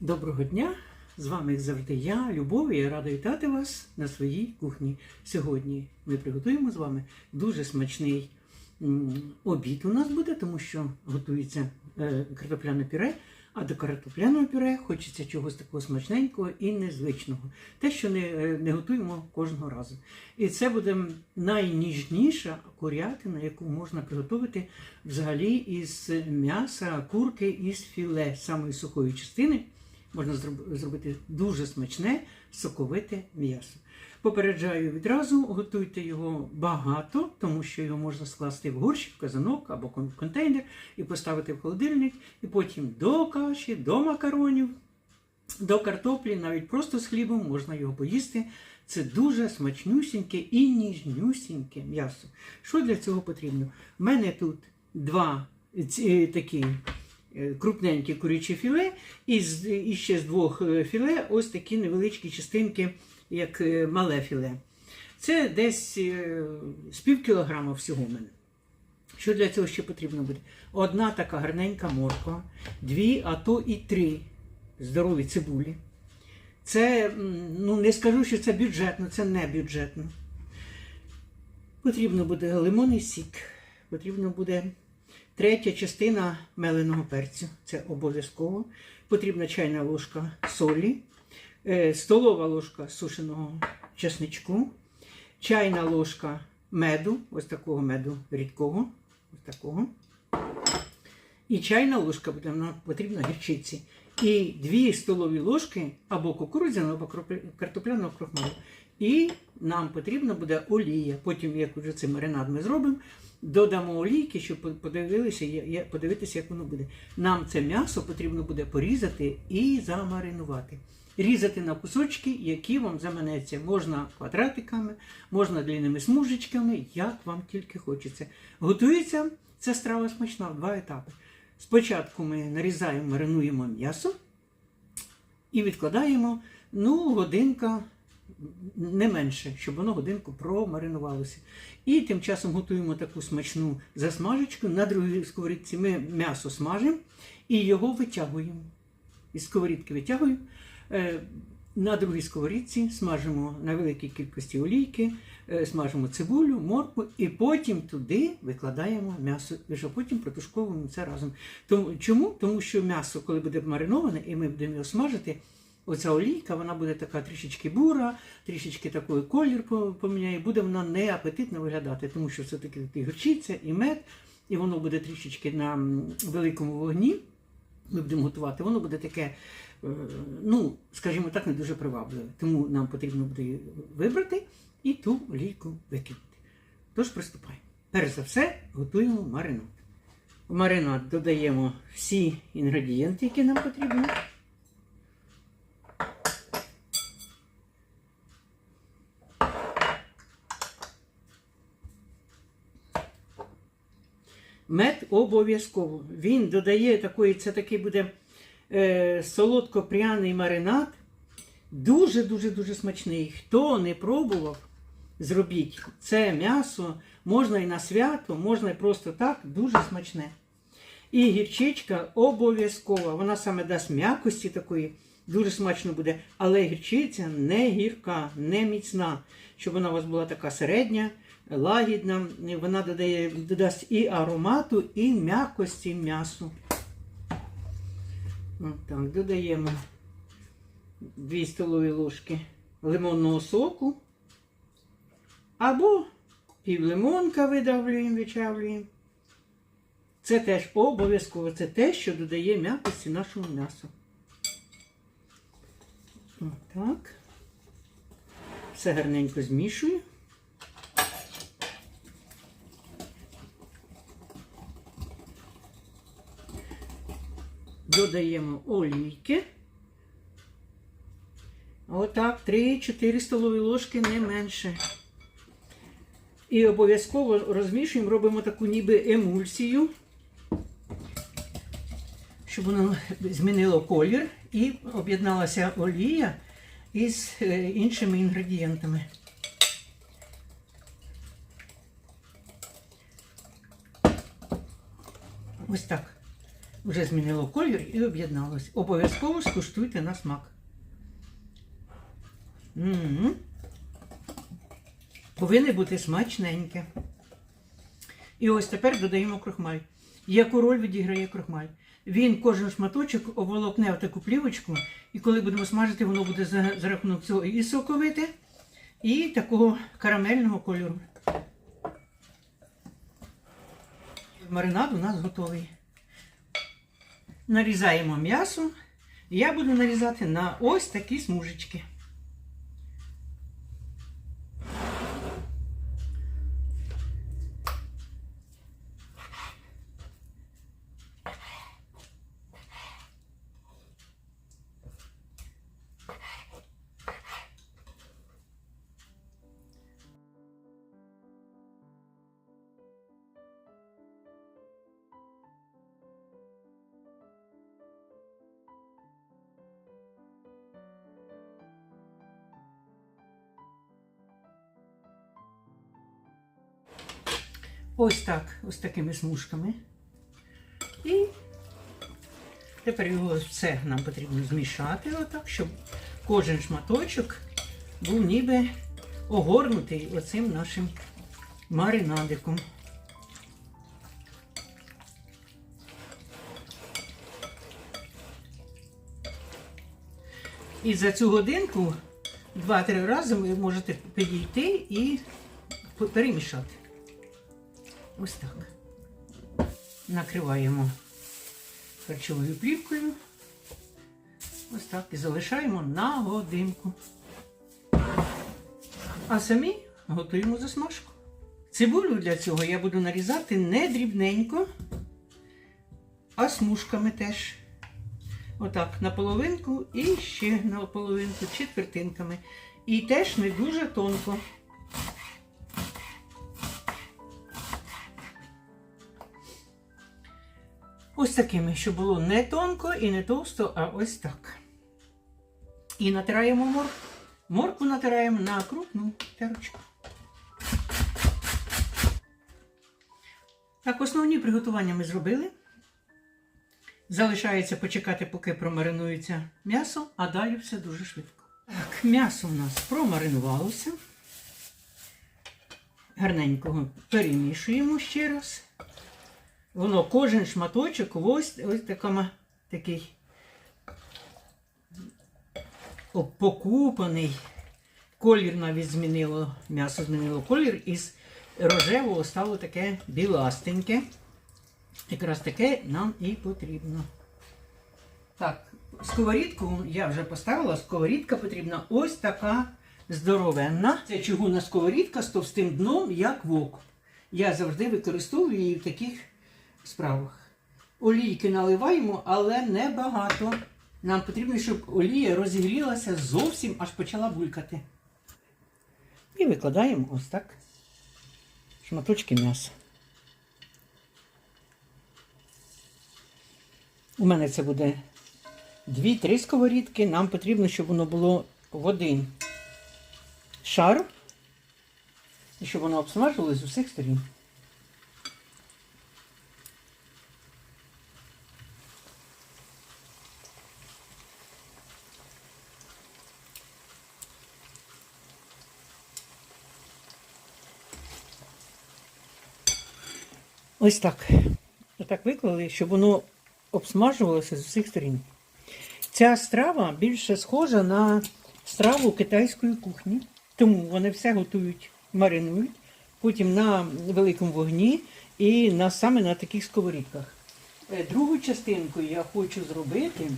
Доброго дня! З вами як завжди я, Любов, і я рада вітати вас на своїй кухні. Сьогодні ми приготуємо з вами дуже смачний обід у нас буде, тому що готується е, картопляне пюре, а до картопляного пюре хочеться чогось такого смачненького і незвичного. Те, що не, е, не готуємо кожного разу. І це буде найніжніша курятина, яку можна приготувати взагалі із м'яса, курки із філе, самої сухої частини можна зробити дуже смачне соковите м'ясо. Попереджаю відразу, готуйте його багато, тому що його можна скласти в горщик, в казанок або кон- контейнер і поставити в холодильник, і потім до каші, до макаронів, до картоплі, навіть просто з хлібом можна його поїсти. Це дуже смачнюсіньке і ніжнюсіньке м'ясо. Що для цього потрібно? У мене тут два ці, такі е, крупненькі курячі філе, і, ще з двох е, філе ось такі невеличкі частинки, як е, мале філе. Це десь е, з пів кілограма всього мене. Що для цього ще потрібно буде? Одна така гарненька морква, дві, а то і три здорові цибулі. Це, ну не скажу, що це бюджетно, це не бюджетно. Потрібно буде лимонний сік, потрібно буде третя частина меленого перцю. Це обов'язково. Потрібна чайна ложка солі, е, столова ложка сушеного чесничку, чайна ложка меду, ось такого меду рідкого, ось такого. І чайна ложка буде нам потрібна гірчиці. І дві столові ложки або кукурудзяного, або картопляного крохмалю. І нам потрібна буде олія. Потім, як вже цей маринад ми зробимо, додамо олійки, щоб по- подивилися, подивитися, як воно буде. Нам це м'ясо потрібно буде порізати і замаринувати. Різати на кусочки, які вам заманеться. Можна квадратиками, можна длинними смужечками, як вам тільки хочеться. Готується ця страва смачна в два етапи. Спочатку ми нарізаємо, маринуємо м'ясо і відкладаємо ну, годинка не менше, щоб воно годинку промаринувалося. І тим часом готуємо таку смачну засмажечку. На другій сковорідці ми м'ясо смажимо і його витягуємо. Із сковорідки витягуємо. Е, На другій сковорідці смажимо на великій кількості олійки, е, смажимо цибулю, моркву і потім туди викладаємо м'ясо, і вже потім протушковуємо це разом. Тому, чому? Тому що м'ясо, коли буде мариноване, і ми будемо його смажити, оця олійка, вона буде така трішечки бура, трішечки такий колір поміняє, буде вона не апетитно виглядати, тому що це таки таки гірчиця і мед, і воно буде трішечки на великому вогні. Ми будемо готувати, воно буде таке, е, ну, скажімо так, не дуже привабливе. Тому нам потрібно буде вибрати і ту олійку викинути. Тож приступаємо. Перш за все, готуємо маринад. В маринад додаємо всі інгредієнти, які нам потрібні. Мед обов'язково. Він додає такої, це такий буде е, солодко-пряний маринад. Дуже-дуже дуже смачний. Хто не пробував, зробіть. Це м'ясо можна і на свято, можна і просто так, дуже смачне. І гірчичка обов'язкова. Вона саме дасть м'якості такої, дуже смачно буде. Але гірчиця не гірка, не міцна. Щоб вона у вас була така середня, лагідна. Вона додає, додасть і аромату, і м'якості м'ясу. Так, додаємо 2 столові ложки лимонного соку. Або півлимонка видавлюємо, вичавлюємо. Це теж обов'язково. Це те, що додає м'якості нашому м'ясу. Отак. Все гарненько змішую. Додаємо олійки. Отак, 3-4 столові ложки не менше. І обов'язково розмішуємо, робимо таку ніби емульсію, щоб воно змінило колір і об'єдналася олія із е, іншими інгредієнтами. Ось так. Вже змінило колір і об'єдналось. Обов'язково скуштуйте на смак. м Повинне бути смачненьке. І ось тепер додаємо крохмаль. Яку роль відіграє крохмаль? Він кожен шматочок обволокне в таку плівочку, і коли будемо смажити, воно буде за, за рахунок цього і соковите, і такого карамельного кольору. Маринад у нас готовий. Нарізаємо м'ясо. Я буду нарізати на ось такі смужечки. Ось так, ось такими смужками. І тепер його все нам потрібно змішати, отак, щоб кожен шматочок був ніби огорнутий оцим нашим маринадиком. І за цю годинку два-три рази ви можете підійти і перемішати. Ось так. Накриваємо харчовою плівкою. Ось так. І залишаємо на годинку. А самі готуємо засмажку. Цибулю для цього я буду нарізати не дрібненько, а смужками теж. Отак, на половинку і ще на половинку, четвертинками. І теж не дуже тонко. Ось такими, щоб було не тонко і не товсто, а ось так. І натираємо моркву. Моркву натираємо на крупну терочку. Так, основні приготування ми зробили. Залишається почекати, поки промаринується м'ясо, а далі все дуже швидко. Так, м'ясо у нас промаринувалося. Гарненько перемішуємо ще раз. Воно кожен шматочок ось, ось такома, такий покупаний. Колір навіть змінило, м'ясо змінило колір із рожевого стало таке біластеньке. Якраз таке нам і потрібно. Так, сковорідку я вже поставила. Сковорідка потрібна ось така здоровенна. Це чугунна сковорідка з товстим дном, як вок. Я завжди використовую її в таких справах. Олійки наливаємо, але не багато. Нам потрібно, щоб олія розігрілася зовсім аж почала булькати. І викладаємо ось так шматочки м'яса. У мене це буде 2-3 сковорідки. Нам потрібно, щоб воно було в один шар, і щоб воно обсмажилось з усіх сторін. Ось так. Отак виклали, щоб воно обсмажувалося з усіх сторін. Ця страва більше схожа на страву китайської кухні. Тому вони все готують, маринують, потім на великому вогні і на, саме на таких сковорідках. Е, Другу частинку я хочу зробити,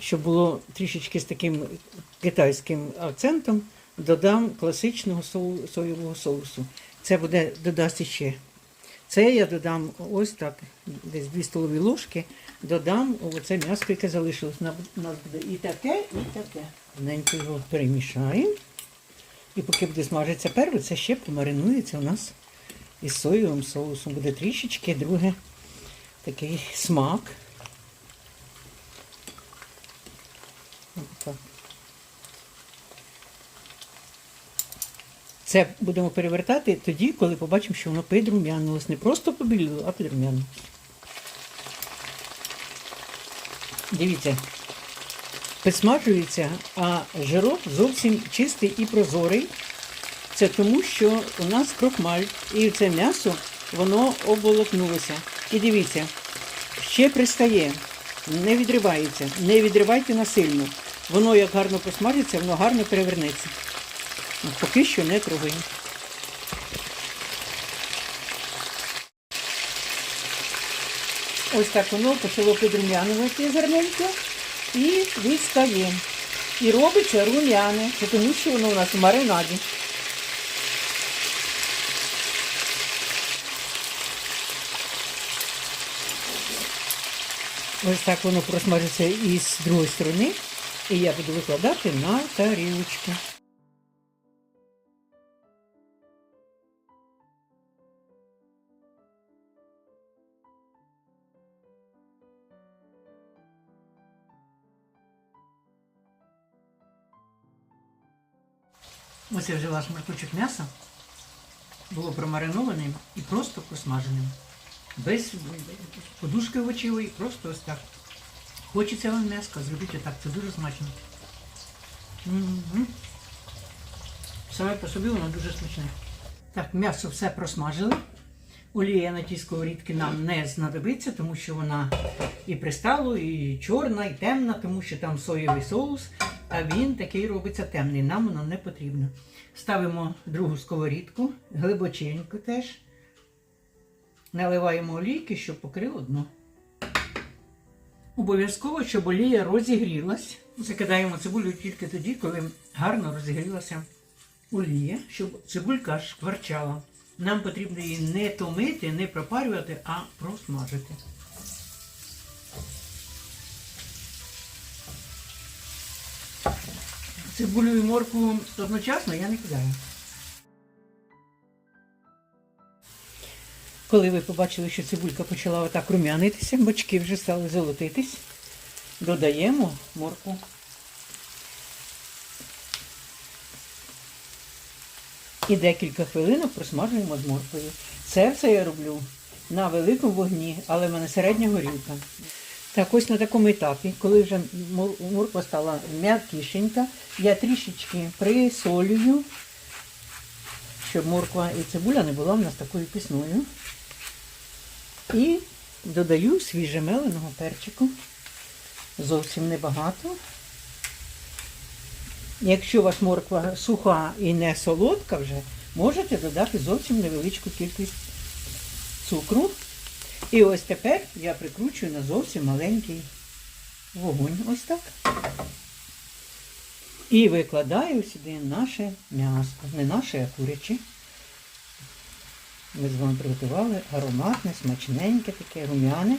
щоб було трішечки з таким китайським акцентом, додам класичного соєвого соусу. Це буде додасть ще. Це я додам ось так, десь 2 столові ложки, додам оце м'ясо, яке залишилось. У нас буде і таке, і таке. Ненько його перемішаємо. І поки буде смажитися перше, це ще помаринується у нас із соєвим соусом. Буде трішечки, друге такий смак. Отак. Це будемо перевертати тоді, коли побачимо, що воно підрум'янилось. Не просто побіліло, а підрум'янилось. Дивіться, підсмажується, а жирок зовсім чистий і прозорий. Це тому, що у нас крохмаль, і це м'ясо воно обволокнулося. І дивіться, ще пристає, не відривається. Не відривайте насильно. Воно як гарно посмажиться, воно гарно перевернеться. От Поки що не трогаємо. Ось так воно почало підрум'янувати гарненько і відстає. І робиться рум'яне, тому що воно у нас в маринаді. Ось так воно просмажиться і з другої сторони. І я буду викладати на тарілочку. Ось я взяла шматочок м'яса, було промаринованим і просто просмаженим. Без подушки овочевої, просто ось так. Хочеться вам м'яска, зробіть отак, це дуже смачно. Саме по собі воно дуже смачне. Так, м'ясо все просмажили. Олія на тій сковорідці нам не знадобиться, тому що вона і пристало, і чорна, і темна, тому що там соєвий соус, а він такий робиться темний. Нам воно не потрібно. Ставимо другу сковорідку, глибоченько теж. Наливаємо олійки, щоб покрило дно. Обов'язково, щоб олія розігрілась. Закидаємо цибулю тільки тоді, коли гарно розігрілася олія, щоб цибулька шкварчала. Нам потрібно її не томити, не пропарювати, а просмажити. Цибулю і моркву одночасно я не кидаю. Коли ви побачили, що цибулька почала отак рум'янитися, бочки вже стали золотитись, додаємо моркву. І декілька хвилинок просмажуємо з морквою. Це все я роблю на великому вогні, але в мене середня горілка. Так, ось на такому етапі, коли вже морква стала м'якішенька, я трішечки присолюю, щоб морква і цибуля не була в нас такою пісною. І додаю свіже меленого перчику. Зовсім небагато. Якщо у вас морква суха і не солодка вже, можете додати зовсім невеличку кількість цукру. І ось тепер я прикручую на зовсім маленький вогонь. Ось так. І викладаю сюди наше м'ясо. Не наше, а куряче. Ми з вами приготували ароматне, смачненьке, таке рум'яне.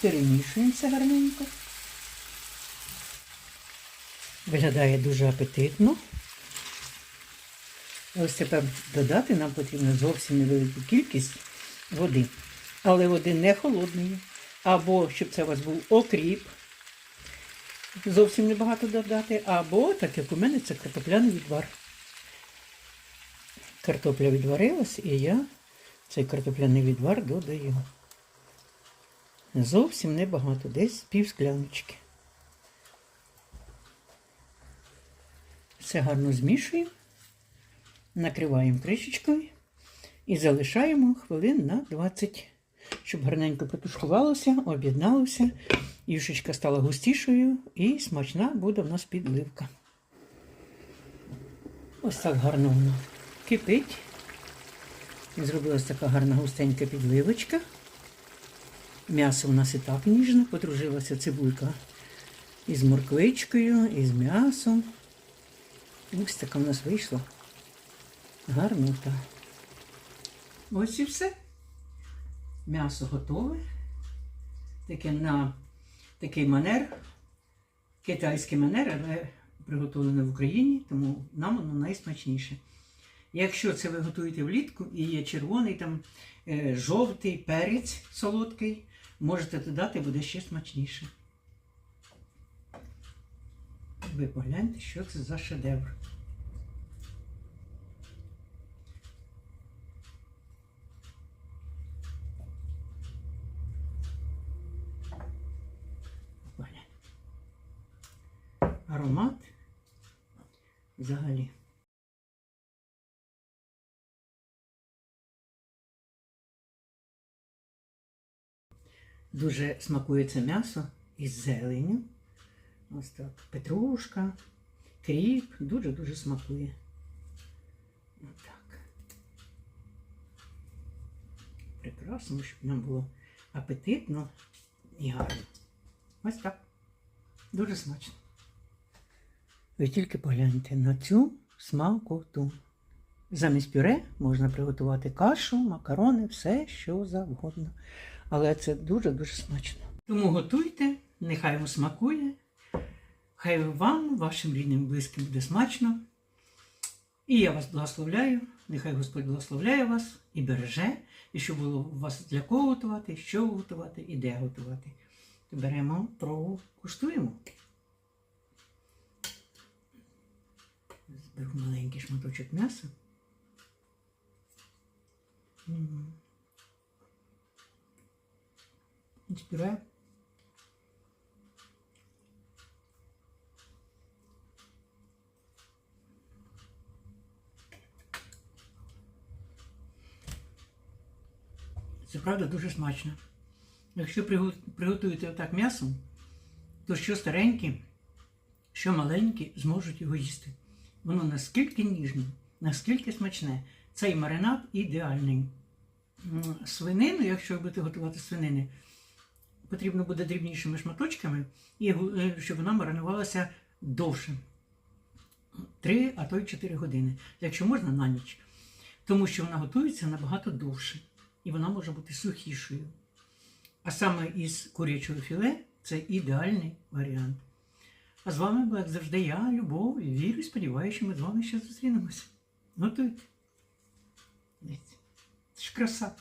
Перемішуємо все гарненько. Виглядає дуже апетитно. Ось тепер додати нам потрібно зовсім невелику кількість води. Але води не холодної. Або щоб це у вас був окріп. Зовсім небагато додати. Або, так як у мене, це картопляний відвар. Картопля відварилась і я цей картопляний відвар додаю. Зовсім небагато, десь пів скляночки. Все гарно змішуємо, накриваємо кришечкою і залишаємо хвилин на 20, щоб гарненько потушкувалося, об'єдналося, юшечка стала густішою і смачна буде в нас підливка. Ось так гарно воно кипить. Зробилась така гарна густенька підливочка. М'ясо у нас і так ніжне, подружилася цибулька із морквичкою, і з м'ясом. Ось така в нас вийшла. Гарнота. Ось і все. М'ясо готове. Таке на такий манер, китайський манер, але приготовлене в Україні, тому нам воно найсмачніше. Якщо це ви готуєте влітку і є червоний, там е, жовтий перець солодкий, можете додати, буде ще смачніше. Ви погляньте, що це за шедевр. Аромат взагалі. Дуже смакує це м'ясо із зеленю. Ось так. Петрушка, кріп. Дуже-дуже смакує. Отак. Прекрасно, щоб нам було апетитно і гарно. Ось так. Дуже смачно. Ви тільки погляньте на цю смакоту. Замість пюре можна приготувати кашу, макарони, все, що завгодно. Але це дуже-дуже смачно. Тому готуйте, нехай вам смакує, хай вам, вашим рідним близьким буде смачно. І я вас благословляю, нехай Господь благословляє вас і береже, і щоб було у вас для кого готувати, що готувати і де готувати. Беремо, пробу, куштуємо. Беру маленький шматочок м'яса. М. З пюре. Це правда дуже смачно. Якщо приготуєте отак м'ясо, то що старенькі, що маленькі зможуть його їсти. Воно наскільки ніжне, наскільки смачне. Цей маринад ідеальний. Свинину, якщо ви будете готувати свинини, потрібно буде дрібнішими шматочками, і е, щоб вона маринувалася довше. Три, а то й 4 години. Якщо можна на ніч. Тому що вона готується набагато довше. І вона може бути сухішою. А саме із курячого філе це ідеальний варіант. А з вами як завжди, я, Любов, і вірю, сподіваюся, що ми з вами ще зустрінемося. Готуйте. Дивіться. Це ж краса.